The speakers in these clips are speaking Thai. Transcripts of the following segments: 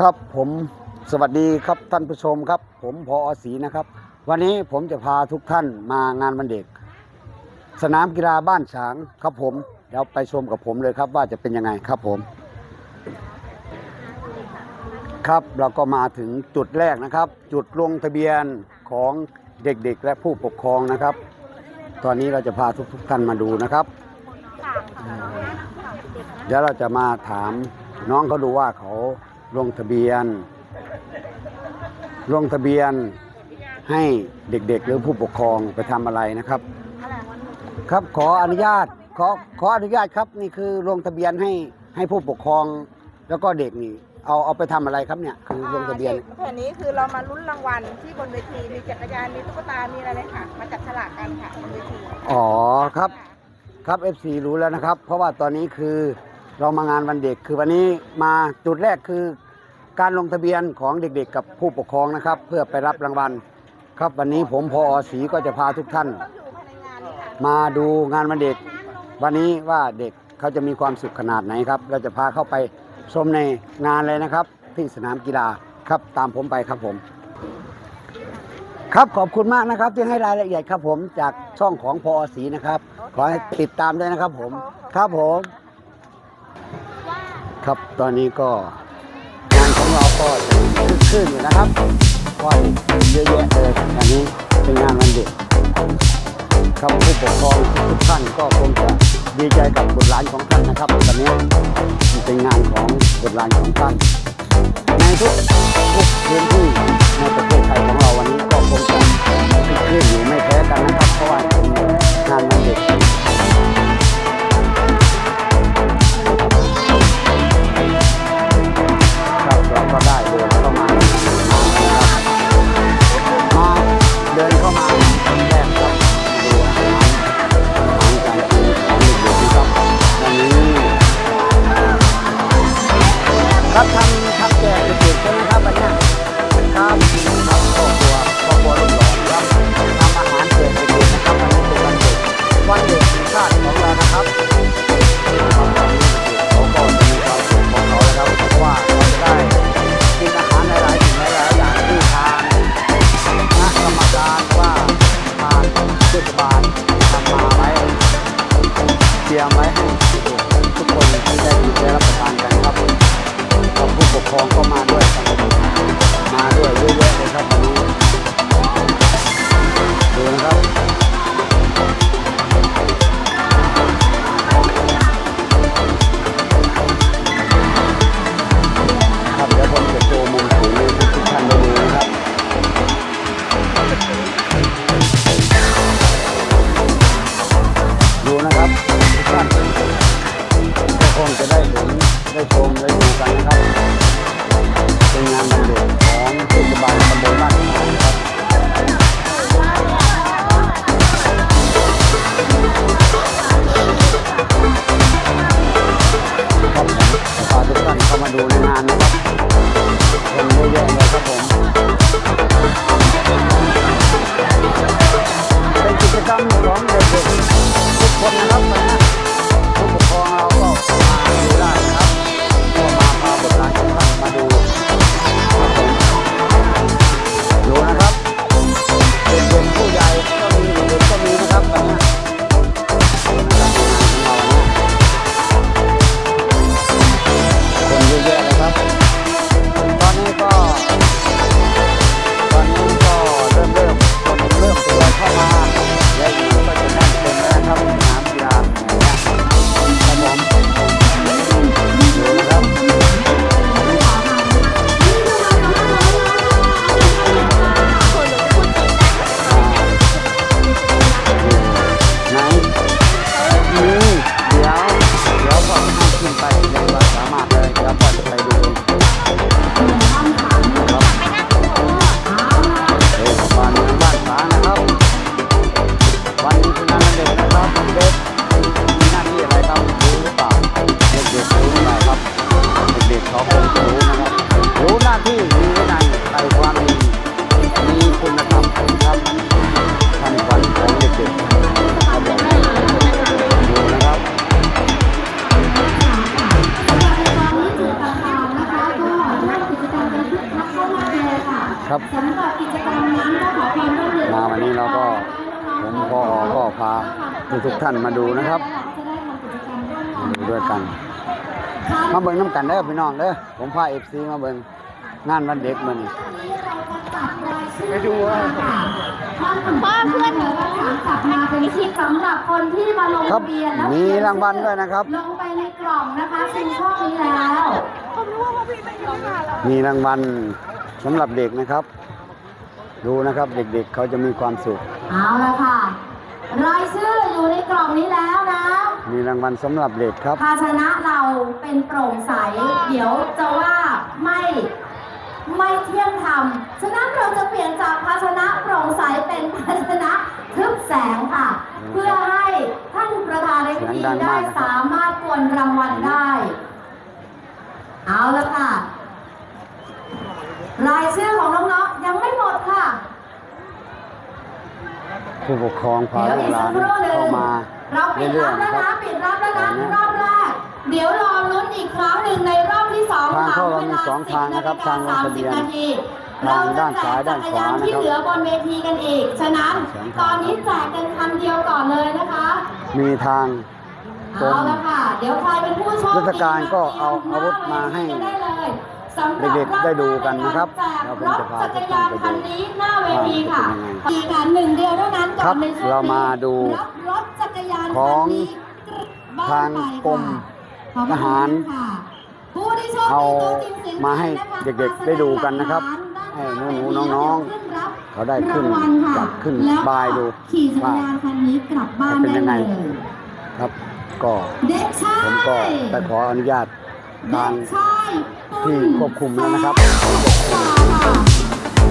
ครับผมสวัสดีครับท่านผู้ชมครับ ผมพออศรีนะครับ วันนี้ผมจะพาทุกท่านมางานวันเด็ก สนามกีฬาบ้านฉางครับผมเดี๋ยวไปชมกับผมเลยครับว่าจะเป็นยังไงครับผม ครับเราก็มาถึงจุดแรกนะครับ จุดลงทะเบียนของเด็กๆ และผู้ปกครองนะครับ ตอนนี้เราจะพาทุกๆท่านมาดูนะครับ เดี๋ยวเราจะมาถามน้องเขาดูว่าเขา ลงทะเบียน ลงทะเบียนให้เด็กๆ หรือผู้ปกครองไปทำอะไรนะครับ ครับขออนุญาตขอขออนุญาตครับนี่คือลงทะเบียนให้ให้ผู้ปกครอง แล้วก็เด็กนี่เอาเอาไปทำอะไรครับเนี่ยคือลงทะเบียนด็กแผ่นนี้คือเรามาลุ้นรางวัลที่บนเวทีมีจักรยานมีตุ๊กตา มีอะไรเลยค่ะ มาจับฉลากกันค่ะบนเวทีอ๋อครับ ครับ FC รู้แล้วนะครับ เพราะว่าตอนนี้คือเรามางานวันเด็กคือวันนี้มาจุดแรกคือ การลงทะเบียนของเด็กๆ กับผู้ปกครองนะครับ เพื่อไปรับรางวัล ครับวันนี้ผมพออศรีก็จะพาทุกท่าน มาดูงานวันเด็ก วันนี้ว่าเด็กเขาจะมีความสุขขนาดไหนครับ เราจะพาเข้าไปชมในงานเลยนะครับ ที่สนามกีฬาครับตามผมไปครับผม ครับขอบคุณมากนะครับ ที่ให้รายละเอียดครับผมจากช่องของพอศรีนะครับ ขอให้ติดตามด้วยนะครับผม ครับผม ครับตอนนี้ก็ ก็จะคึกคืนอยู่นะครับเพราะว่าเยอะแยะเลยอันนี้เป็นงานวันเด็กครับผู้ปกครองทุกท่านก็คงจะดีใจกับบุตรหลานของท่านนะครับตอนนี้มันเป็นงานของบุตรหลานของท่านในทุกทุกพื้นที่ในประเทศไทยของเราวันนี้ก็คงจะคึกคืนอยู่ไม่แพ้กันนะครับเพราะว่าเป็นงานวันเด็ก เตรียมไว้ให้ทุกคนที่ได้กินได้รับประทานกันครับกับผู้ปกครองก็มาด้วยมาด้วยเยอะๆเลยครับวันนี้ดูนะครับ ห็น มีวินัยใส่ความดีมีคุณธรรมครับทำขวัญของเด็กๆครับผมดูนะครับกิจกรรมนะคะก็นักกิจครับสำหรับกิจกรรมนั้นก็ขอความร่วมมือมาวันนี้เราก็ผมพอก็พาทุกท่านมาดูนะครับดูด้วยกัน มาเบิ่งน้ำกันเด้อพี่น้องเด้อผมพาเอฟซีมาเบิ่ง งานวันเด็กมื้อนี้ไปดูว่าพ่อเพื่อนหนูจับมาเป็นคลิปสำหรับคนที่มาลงครับทะเบียนแล้วมีรางวัลด้วยนะครับ ลงไปในกล่องนะคะซิงช่องนี้แล้วผมรู้ว่าพี่ไม่ยอมมาหรอกมีรางวัลสำหรับเด็กนะครับ ดูนะครับเด็กๆเขาจะมีความสุข เอาละค่ะรายชื่ออยู่ในกล่องนี้แล้วนะ มีรางวัลสำหรับเด็กครับภาชนะเราเป็นโปร่งใส เดี๋ยวจะว่าไม่ ไม่เที่ยงธรรม ฉะนั้นเราจะเปลี่ยนจากภาชนะโปร่งใสเป็นภาชนะทึบแสงค่ะ เพื่อให้ท่านประธานในพิธีเสียงดังได้มากนะครับสามารถกวนรางวัลได้ เอาละค่ะ รายชื่อของน้องๆยังไม่หมดค่ะผู้ปกครองพาเดี๋ยวลูอีกกหสัลากนครู่หนึ่งเข้ามาเราปิดเรื่อรัยบๆแล้วนะครับนะปิดรับแล้วนะตอนนี้รอบแรก เดี๋ยวรอลุ้นอีกครั้งหนึ่งในรอบที่สองทางเข้าเรามีหลัสองทางนะครับ10ทางลงทะเบียนนาทีทางด้านซ้ายด้านขวานะครับเรจะแจกจักรยที่เหลือบนเวทีกันอีก ฉะนั้นสองทางตอนนี้แจกกันคันเดียวก่อนเลยนะคะ มีทางกรเอามละค่ะ เดี๋ยวใครเป็นผู้โชคดีราชการก็เอาอาวุธมาให้ได้เลยสำหรับเด็กๆได้ดูกันนะครับแจกแล้วผมรถจะพาจักรยานทุกท่านไปดูคันนี้หน้าเวทีค่ะว่าเป็นยังไงมีการหนึ่งเดียวเท่านั้นก่ครัอนบในช่วงนี้เรามาดูรับรถจักรยานของคันนี้บ้ทางไปค่ะกรมขอบคุณ ทหารค่ะผู้ที่โชคดีเอาตัวจริงเสียงจริงมาให้นะคะเด็กๆได้ดูกันนะครับให้หนูๆน้องๆเขาได้ขึ้นรางวัลค่ะจับขึ้นแล้วก็บายดูขี่จักรยานคันนี้กลับบ้านเป็นได้ยังไงเลยครับก็เด็กชายผมก็ได้ขออนุญาตทางเด็กชายปุ้ที่นควบคุมแล้วนะครับแสนอุตสาหค่ะ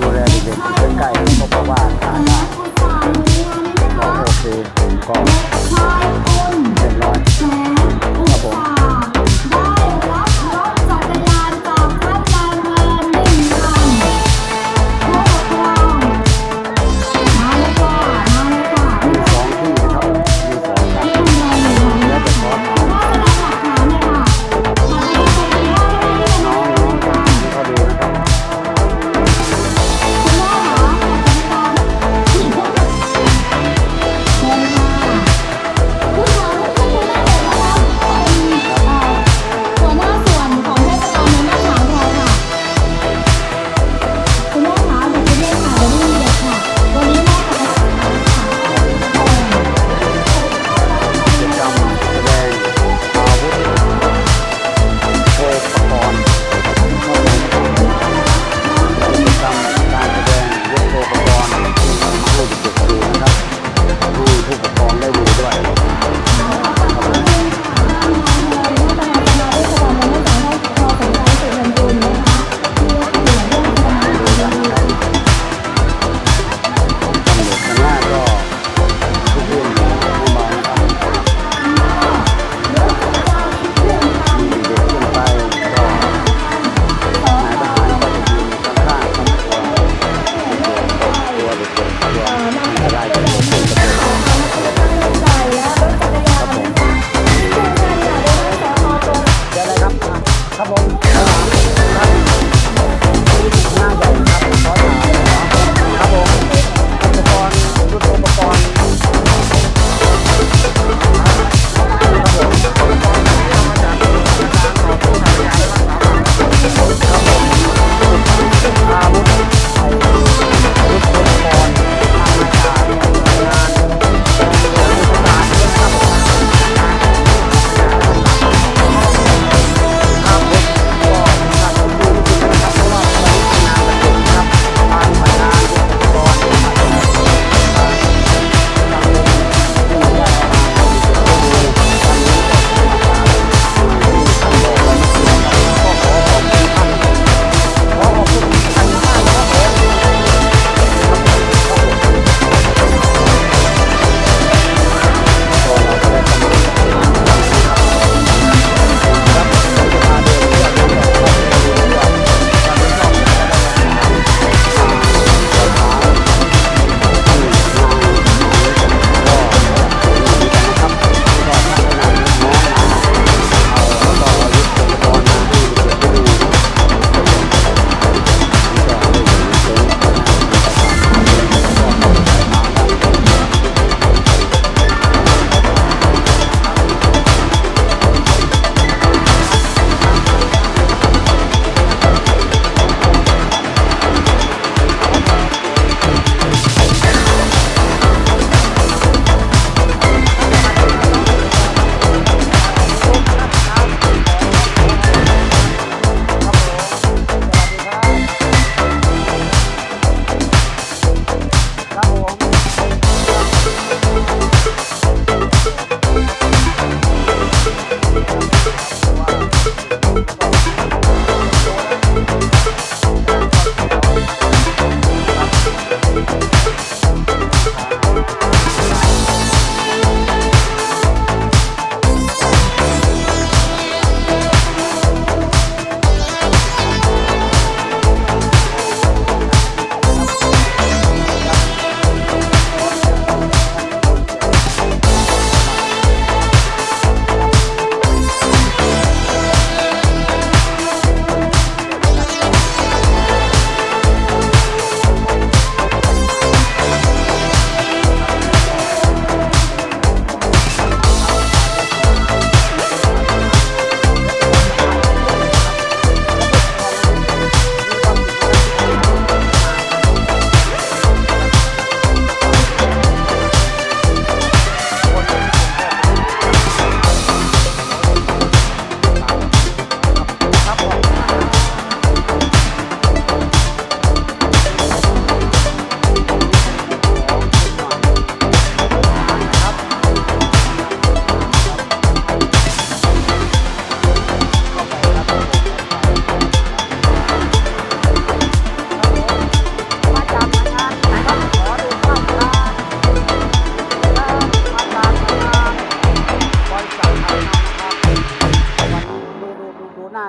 ดูแลเด็กๆใกล้ๆเขาบอกว่าถ้าแสได้นอุตสาหรู้งานนี้ไหมก็คะโอเคผมก็เด็กชายปุ้นเรียบร้อยแสนอุต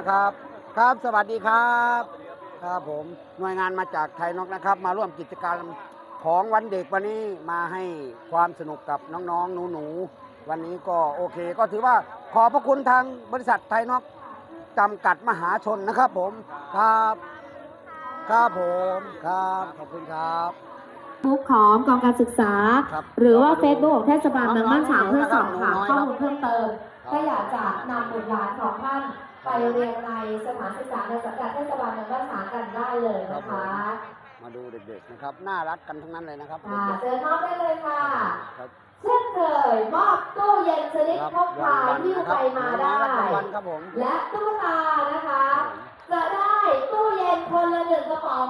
ครับ สวัสดีครับ ครับผมหน่วยงานมาจากไทยนกนะครับ มาร่วมกิจกรรมของวันเด็กวันนี้มาให้ความสนุกกับน้องๆหนูๆวันนี้ก็โอเค ก็ถือว่าขอบพระคุณทางบริษัทไทยนกจำกัดมหาชนนะครับ ผมครับครับผมครับขอบคุณครับบุ๊กของกองการศึกษาครับหรือว่า Facebook ของเทศบาลเมืองบ้านฉางเพื่อสอบถามน้องๆข้อมูลเพิ่มเติมครับถ้าอยากจะนำบุตรหลานของท่าน ไปเรียนในสถานศึกษาในสังกัดเทศบาลเมืองบ้านฉางกันได้เลยนะคะมาดูเด็กๆนะครับ น่ารักกันทั้งนั้นเลยนะครับค่ะเชิญมอบได้เลยค่ะครับเช่นเคยมอบตู้เย็นชนิดครับพกพาที่วไปมาได้รับรางวัลครับผมและตู้ตานะคะ จะได้ตู้เย็นคนละหนึ่งกระป๋อง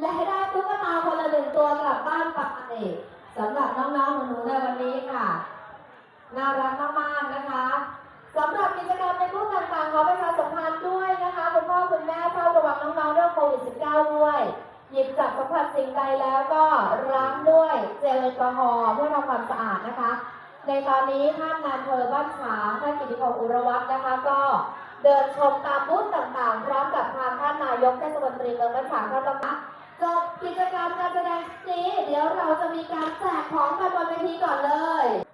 และได้ตุ๊กตาคนละหนึ่งตัวกลับบ้านไปสำหรับน้องๆหนูๆในวันนี้ค่ะ น่ารักมากๆนะคะ สำหรับกิจกรรมในรูปต่างๆขอประชาสัมพันธ์ด้วยนะคะคุณพ่อคุณแม่เฝ้าระวังน้องๆเรื่องโควิด -19 ด้วยหยิบจับสัมผัสสิ่งใดแล้วก็ล้างด้วยเจลแอลกอฮอล์เพื่อทำความสะอาดนะคะ ในตอนนี้ท่านนายอำเภอบ้านฉางท่านกิติพงศ์อุรวัฒน์นะคะก็เดินชมตามบูธต่างๆ พร้อมกับทางท่านนายกเทศมนตรีเมืองบ้านฉางท่านประมาจบกิจกรรมการแสดงนี้ เดี๋ยวเราจะมีการแจกของกันบนเวทีก่อนเลย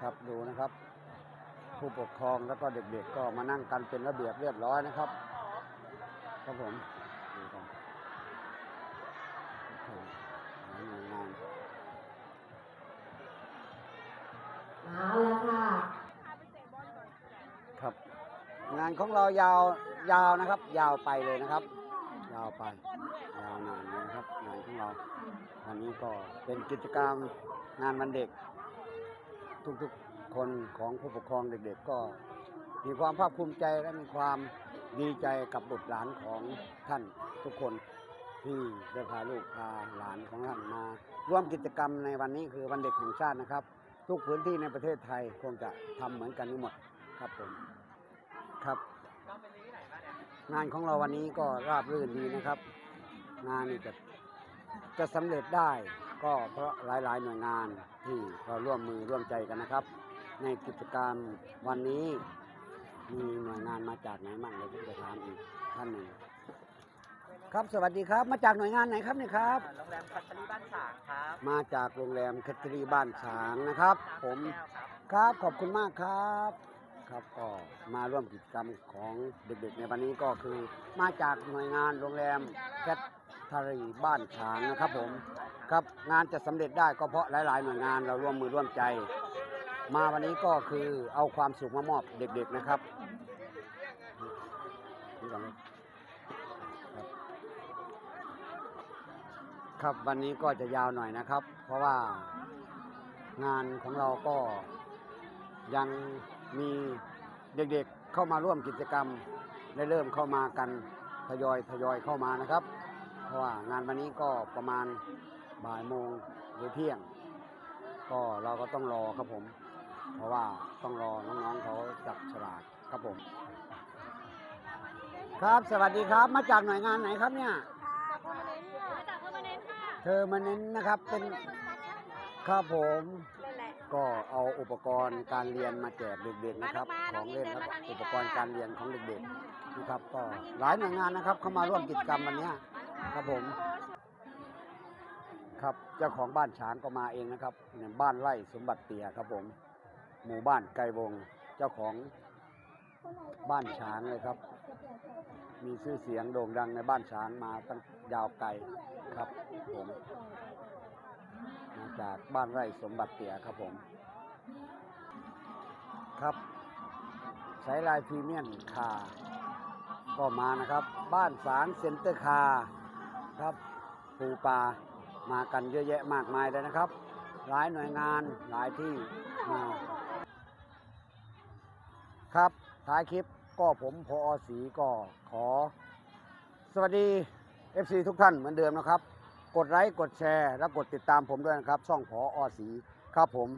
ครับดูนะครับ ผู้ปกครองแล้วก็เด็กๆก็มานั่งกันเป็นระเบียบเรียบร้อยนะครับ ครับผมดูกันโอ้โหหลายหน่วยงานเอาละค่ะครับ งานของเรายาวยาวนะครับ ยาวไปเลยนะครับ ยาวไปยาวนานเลยนะครับงานของเราวันนี้ก็เป็นกิจกรรมงานวันเด็ก ทุกๆคนของผู้ปกครองเด็กๆ ก็มีความภาคภูมิใจและมีความดีใจกับบุตรหลานของท่านทุกคนที่ได้พาลูกพาหลานของท่านมา ร่วมกิจกรรมในวันนี้คือวันเด็กแห่งชาตินะครับ ทุกพื้นที่ในประเทศไทยคงจะทำเหมือนกันนี้หมดครับผมครับงานของเราวันนี้ก็ราบรื่นดีนะครับ งานนี่จะจะสำเร็จได้ก็เพราะหลายๆหน่วยงาน ที่เราร่วมมือร่วมใจกันนะครับ ในกิจกรรมวันนี้ มีหน่วยงานมาจากไหนบ้างเดี๋ยวผมจะถามอีกท่านหนึ่งครับสวัสดีครับ มาจากหน่วยงานไหนครับเนี่ยครับ โรงแรมคัตเตอรี่บ้านฉางครับมาจากโรงแรมแคทเธอรีบ้านฉางนะครับ ผม แก้วครับ ครับขอบคุณมากครับ ครับก็มาร่วมกิจกรรมของเด็กๆในวันนี้ก็คือ มาจากหน่วยงานโรงแรมแคทเธอรีบ้านฉางนะครับผม ครับงานจะสำเร็จได้ก็เพราะหลาย ๆ หน่วยงานเราร่วมมือร่วมใจ มาวันนี้ก็คือเอาความสุขมามอบเด็ก ๆ นะครับครับครับวันนี้ก็จะยาวหน่อยนะครับ เพราะว่างานของเราก็ยังมีเด็กๆเข้ามาร่วมกิจกรรมได้เริ่มเข้ามากันทยอยทยอยเข้ามานะครับ เพราะว่างานวันนี้ก็ประมาณ บ่ายโมงหรือเที่ยง ก็เราก็ต้องรอครับผม เพราะว่าต้องรอน้องๆเขาจับฉลากครับผม ครับสวัสดีครับมาจากหน่วยงานไหนครับเนี่ยจากเพื่อนเน้นค่ะเธอมาเน้นนะครับเป็นครับผมนั่นแหละก็เอาอุปกรณ์การเรียนมาแจกเด็กๆนะครับมาของเล่นน้และองอินเดินมาทางนี้อุปกรณ์การเรียนของเด็กๆนะครับก็หลายหน่วยงานนะครับ เข้ามาร่วมกิจกรรมวันเนี้ยครับผมครับ เจ้าของบ้านช้างก็มาเองนะครับบ้านไร่สมบัติเตียครับผมหมู่บ้านไกลวงเจ้าของบ้านช้างเลยครับ มีชื่อเสียงโด่งดังในบ้านช้างมาตั้งยาวไกลครับผมมาจากบ้านไร่สมบัติเตียครับผม ครับใช้ลายพรีเมียมคาก็มานะครับ บ้านสางเซ็นเตอร์คาครับปูปลา มากันเยอะแยะมากมายเลยนะครับ หลายหน่วยงานหลายที่มาครับท้ายคลิปก็ผมพออสีก็ขอ สวัสดี FC ทุกท่านเหมือนเดิมนะครับ กดไลค์กดแชร์และกดติดตามผมด้วยนะครับ ช่องพออสีครับผม